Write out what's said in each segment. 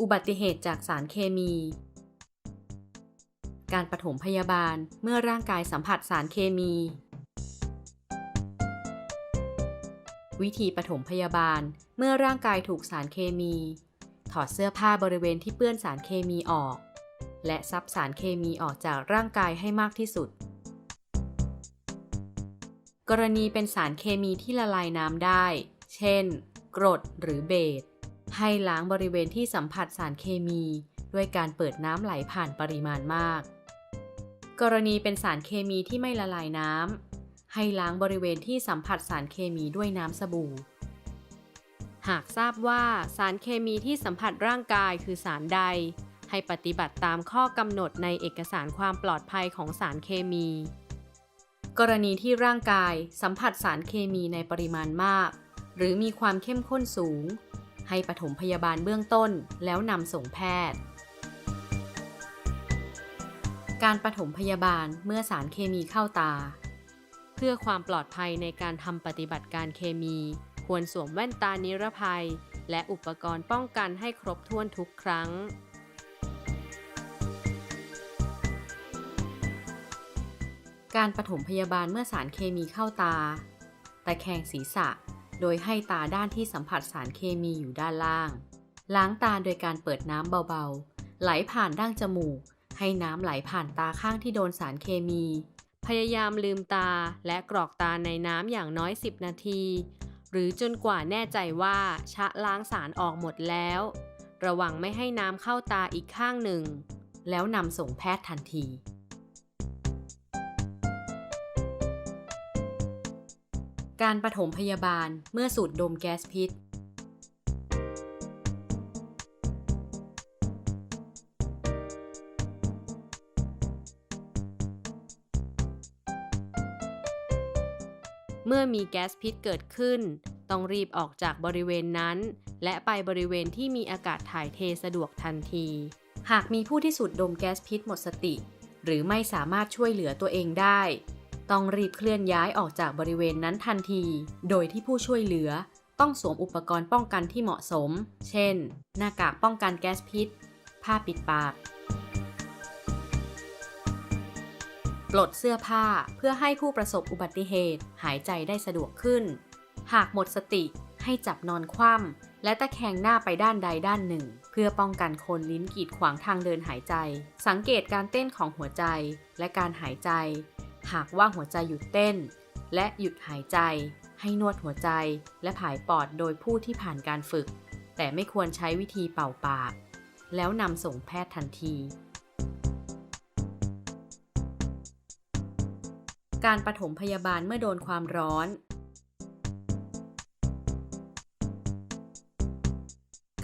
อุบัติเหตุจากสารเคมี การปฐมพยาบาลเมื่อร่างกายสัมผัสสารเคมี วิธีปฐมพยาบาลเมื่อร่างกายถูกสารเคมี ถอดเสื้อผ้าบริเวณที่เปื้อนสารเคมีออก และซับสารเคมีออกจากร่างกายให้มากที่สุด กรณีเป็นสารเคมีที่ละลายน้ำได้ เช่น กรดหรือเบส ให้ล้างบริเวณที่สัมผัสสารเคมี ด้วยการเปิดน้ำไหลผ่านปริมาณมาก กรณีเป็นสารเคมีที่ไม่ละลายน้ำให้ล้างบริเวณที่สัมผัสสารเคมีด้วยน้ำสบู่ หากทราบว่าสารเคมีที่สัมผัสร่างกายคือสารใด ให้ปฏิบัติตามข้อกำหนดในเอกสารความปลอดภัยของสารเคมี กรณีที่ร่างกายสัมผัสสารเคมีในปริมาณมาก หรือมีความเข้มข้นสูง ให้ปฐมพยาบาลเบื้องต้นแล้วนำส่งแพทย์ การปฐมพยาบาลเมื่อสารเคมีเข้าตา เพื่อความปลอดภัยในการทำปฏิบัติการเคมี ควรสวมแว่นตานิรภัย และอุปกรณ์ป้องกันให้ครบถ้วนทุกครั้งการปฐมพยาบาลเมื่อสารเคมีเข้าตา ตะแคงศีรษะ โดยให้ตาด้านที่สัมผัสสารเคมีอยู่ด้านล่าง ล้างตาโดยการเปิดน้ำเบาๆ ไหลผ่านดั้งจมูก ให้น้ำไหลผ่านตาข้างที่โดนสารเคมี พยายามลืมตาและกรอกตาในน้ำอย่างน้อย 10 นาที หรือจนกว่าแน่ใจว่าชะล้างสารออกหมดแล้ว ระวังไม่ให้น้ำเข้าตาอีกข้างหนึ่ง แล้วนำส่งแพทย์ทันที การปฐมพยาบาลเมื่อสูดดมแก๊สพิษ เมื่อมีแก๊สพิษเกิดขึ้น ต้องรีบออกจากบริเวณนั้น และไปบริเวณที่มีอากาศถ่ายเทสะดวกทันที หากมีผู้ที่สูดดมแก๊สพิษหมดสติ หรือไม่สามารถช่วยเหลือตัวเองได้ ต้องรีบเคลื่อนย้ายออกจากบริเวณนั้นทันที โดยที่ผู้ช่วยเหลือ ต้องสวมอุปกรณ์ป้องกันที่เหมาะสม เช่น หน้ากากป้องกันแก๊สพิษ ผ้าปิดปาก ปลดเสื้อผ้าเพื่อให้ผู้ประสบอุบัติเหตุหายใจได้สะดวกขึ้น หากหมดสติให้จับนอนคว่ำและตะแคงหน้าไปด้านใดด้านหนึ่ง เพื่อป้องกันคนลิ้นกีดขวางทางเดินหายใจ สังเกตการเต้นของหัวใจและการหายใจ หากว่าหัวใจหยุดเต้น และหยุดหายใจ ให้นวดหัวใจและผายปอดโดยผู้ที่ผ่านการฝึก แต่ไม่ควรใช้วิธีเป่าปาก แล้วนำส่งแพทย์ทันที การปฐมพยาบาลเมื่อโดนความร้อน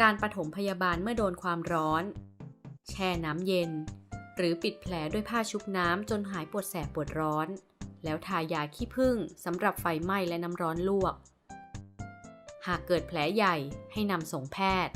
การปฐมพยาบาลเมื่อโดนความร้อน แช่น้ำเย็น หรือปิดแผลด้วยผ้าชุบน้ำจนหายปวดแสบปวดร้อน แล้วทายาขี้ผึ้งสำหรับไฟไหม้และน้ำร้อนลวก หากเกิดแผลใหญ่ให้นำส่งแพทย์